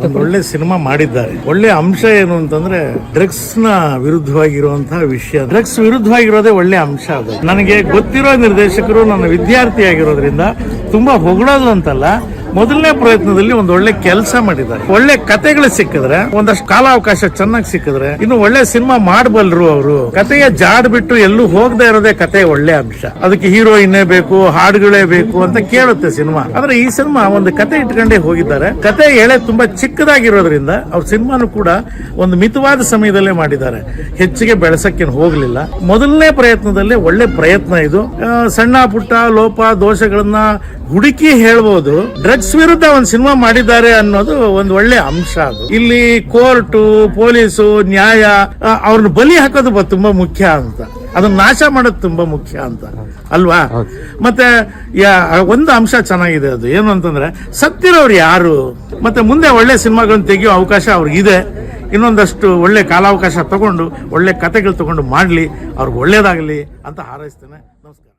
ಒಳ್ಳೆ ಸಿನಿಮಾ ಮಾಡಿದ್ದಾರೆ. ಒಳ್ಳೆ ಅಂಶ ಏನು ಅಂತಂದ್ರೆ ಡ್ರಗ್ಸ್ನ ವಿರುದ್ಧವಾಗಿರುವಂತಹ ವಿಷಯ. ಡ್ರಗ್ಸ್ ವಿರುದ್ಧವಾಗಿರೋದೇ ಒಳ್ಳೆ ಅಂಶ ಅದು. ನನಗೆ ಗೊತ್ತಿರೋ ನಿರ್ದೇಶಕರು, ನನ್ನ ವಿದ್ಯಾರ್ಥಿ ಆಗಿರೋದ್ರಿಂದ ತುಂಬಾ ಹೊಗಳೋದು ಅಂತಲ್ಲ ಮೊದಲನೇ ಪ್ರಯತ್ನದಲ್ಲಿ ಒಂದು ಒಳ್ಳೆ ಕೆಲಸ ಮಾಡಿದ್ದಾರೆ. ಒಳ್ಳೆ ಕತೆಗಳು ಸಿಕ್ಕಿದ್ರೆ, ಒಂದಷ್ಟು ಕಾಲಾವಕಾಶ ಚೆನ್ನಾಗಿ ಸಿಕ್ಕಿದ್ರೆ, ಇನ್ನು ಒಳ್ಳೆ ಸಿನಿಮಾ ಮಾಡಬಲ್ರು ಅವರು. ಕತೆಯ ಜಾಡ್ ಬಿಟ್ಟು ಎಲ್ಲೂ ಹೋಗದೆ ಇರೋದೇ ಕತೆ ಒಳ್ಳೆ ಅಂಶ. ಅದಕ್ಕೆ ಹೀರೋಯಿನ್ನೇ ಬೇಕು, ಹಾಡುಗಳೇ ಬೇಕು ಅಂತ ಕೇಳುತ್ತೆ ಸಿನಿಮಾ. ಆದ್ರೆ ಈ ಸಿನಿಮಾ ಒಂದು ಕತೆ ಇಟ್ಕೊಂಡೇ ಹೋಗಿದ್ದಾರೆ. ಕತೆ ಎಳೆ ತುಂಬಾ ಚಿಕ್ಕದಾಗಿರೋದ್ರಿಂದ ಅವ್ರ ಸಿನಿಮಾನು ಕೂಡ ಒಂದು ಮಿತವಾದ ಸಮಯದಲ್ಲೇ ಮಾಡಿದ್ದಾರೆ. ಹೆಚ್ಚಿಗೆ ಬೆಳೆಸಕ್ಕೆ ಹೋಗ್ಲಿಲ್ಲ. ಮೊದಲನೇ ಪ್ರಯತ್ನದಲ್ಲಿ ಒಳ್ಳೆ ಪ್ರಯತ್ನ ಇದು. ಸಣ್ಣ ಪುಟ್ಟ, ಲೋಪ, ದೋಷಗಳನ್ನ ಹುಡುಕಿ ಹೇಳ್ಬೋದು. ಡ್ರಗ್ಸ್ ವಿರುದ್ಧ ಒಂದು ಸಿನಿಮಾ ಮಾಡಿದ್ದಾರೆ ಅನ್ನೋದು ಒಂದು ಒಳ್ಳೆ ಅಂಶ ಅದು. ಇಲ್ಲಿ ಕೋರ್ಟು ಪೊಲೀಸು ನ್ಯಾಯ ಅವ್ರನ್ನ ಬಲಿ ಹಾಕೋದು ತುಂಬಾ ಮುಖ್ಯ ಅಂತ. ಅದನ್ನ ನಾಶ ಮಾಡೋದು ತುಂಬಾ ಮುಖ್ಯ ಅಂತ. ಅಲ್ವಾ? ಮತ್ತೆ ಒಂದು ಅಂಶ ಚೆನ್ನಾಗಿದೆ ಅದು. ಏನು ಅಂತಂದ್ರೆ ಸತ್ತಿರೋರು ಯಾರು? ಮತ್ತೆ ಮುಂದೆ ಒಳ್ಳೆ ಸಿನಿಮಾಗಳನ್ನ ತೆಗೆಯೋ ಅವಕಾಶ ಅವ್ರಿಗಿದೆ. ಇನ್ನೊಂದಷ್ಟು ಒಳ್ಳೆ ಕಾಲಾವಕಾಶ ತಗೊಂಡು ಒಳ್ಳೆ ಕತೆಗಳು ತಗೊಂಡು ಮಾಡ್ಲಿ ಅವ್ರಿಗೆ ಒಳ್ಳೇದಾಗಲಿ ಅಂತ ಹಾರೈಸ್ತೇನೆ. ನಮಸ್ಕಾರ.